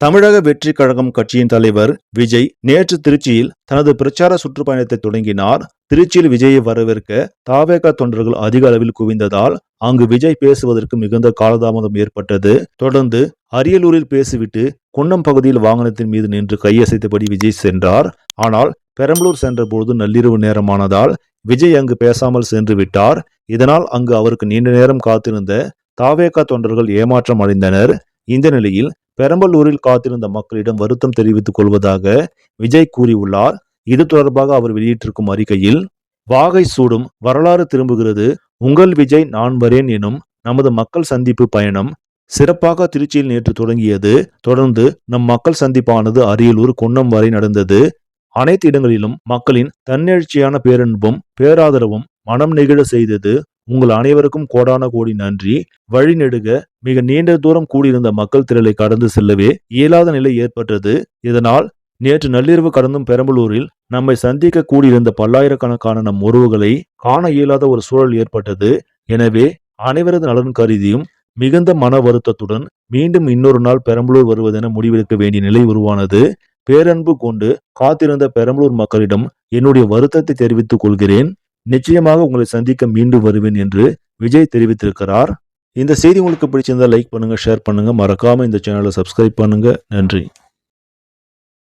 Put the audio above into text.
தமிழக வெற்றி கழகம் கட்சியின் தலைவர் விஜய் நேற்று திருச்சியில் தனது பிரச்சார சுற்றுப்பயணத்தை தொடங்கினார். திருச்சியில் விஜயை வரவேற்க தாவேகா தொண்டர்கள் அதிக அளவில் குவிந்ததால் அங்கு விஜய் பேசுவதற்கு மிகுந்த காலதாமதம் ஏற்பட்டது. தொடர்ந்து அரியலூரில் பேசிவிட்டு குன்னம் பகுதியில் வாகனத்தின் மீது நின்று கையசைத்தபடி விஜய் சென்றார். ஆனால் பெரம்பலூர் சென்றபோது நள்ளிரவு நேரமானதால் விஜய் அங்கு பேசாமல் சென்று விட்டார். இதனால் அங்கு அவருக்கு நீண்ட நேரம் காத்திருந்த தாவேகா தொண்டர்கள் ஏமாற்றம் அடைந்தனர். இந்த நிலையில் பெரம்பலூரில் காத்திருந்த மக்களிடம் வருத்தம் தெரிவித்துக் கொள்வதாக விஜய் கூறியுள்ளார். இது தொடர்பாக அவர் வெளியிட்டிருக்கும் அறிக்கையில் வாகை சூடும் வரலாறு திரும்புகிறது. உங்கள் விஜய் நான் வரேன் எனும் நமது மக்கள் சந்திப்பு பயணம் சிறப்பாக திருச்சியில் நேற்று தொடங்கியது. தொடர்ந்து நம் மக்கள் சந்திப்பானது அரியலூர் குன்னம் வரை நடந்தது. அனைத்து இடங்களிலும் மக்களின் தன்னெழுச்சியான பேரன்பும் பேராதரவும் மனம் நெகிழ செய்தது. உங்கள் அனைவருக்கும் கோடான கோடி நன்றி. வழிநெடுக மிக நீண்ட தூரம் கூடியிருந்த மக்கள் திரளை கடந்து செல்லவே இயலாத நிலை ஏற்பட்டது. இதனால் நேற்று நள்ளிரவு கடந்தும் பெரம்பலூரில் நம்மை சந்திக்க கூடியிருந்த பல்லாயிரக்கணக்கான நம் உறவுகளை காண இயலாத ஒரு சூழல் ஏற்பட்டது. எனவே அனைவரது நலன் கருதியும் மிகுந்த மன வருத்தத்துடன் மீண்டும் இன்னொரு நாள் பெரம்பலூர் வருவதென முடிவெடுக்க வேண்டிய நிலை உருவானது. பேரன்பு கொண்டு காத்திருந்த பெரம்பலூர் மக்களிடம் என்னுடைய வருத்தத்தை தெரிவித்துக் கொள்கிறேன். நிச்சயமாக உங்களை சந்திக்க மீண்டும் வருவேன் என்று விஜய் தெரிவித்திருக்கிறார். இந்த செய்தி உங்களுக்கு பிடிச்சிருந்தா லைக் பண்ணுங்க ஷேர் பண்ணுங்க. மறக்காம இந்த சேனலை சப்ஸ்கிரைப் பண்ணுங்க. நன்றி.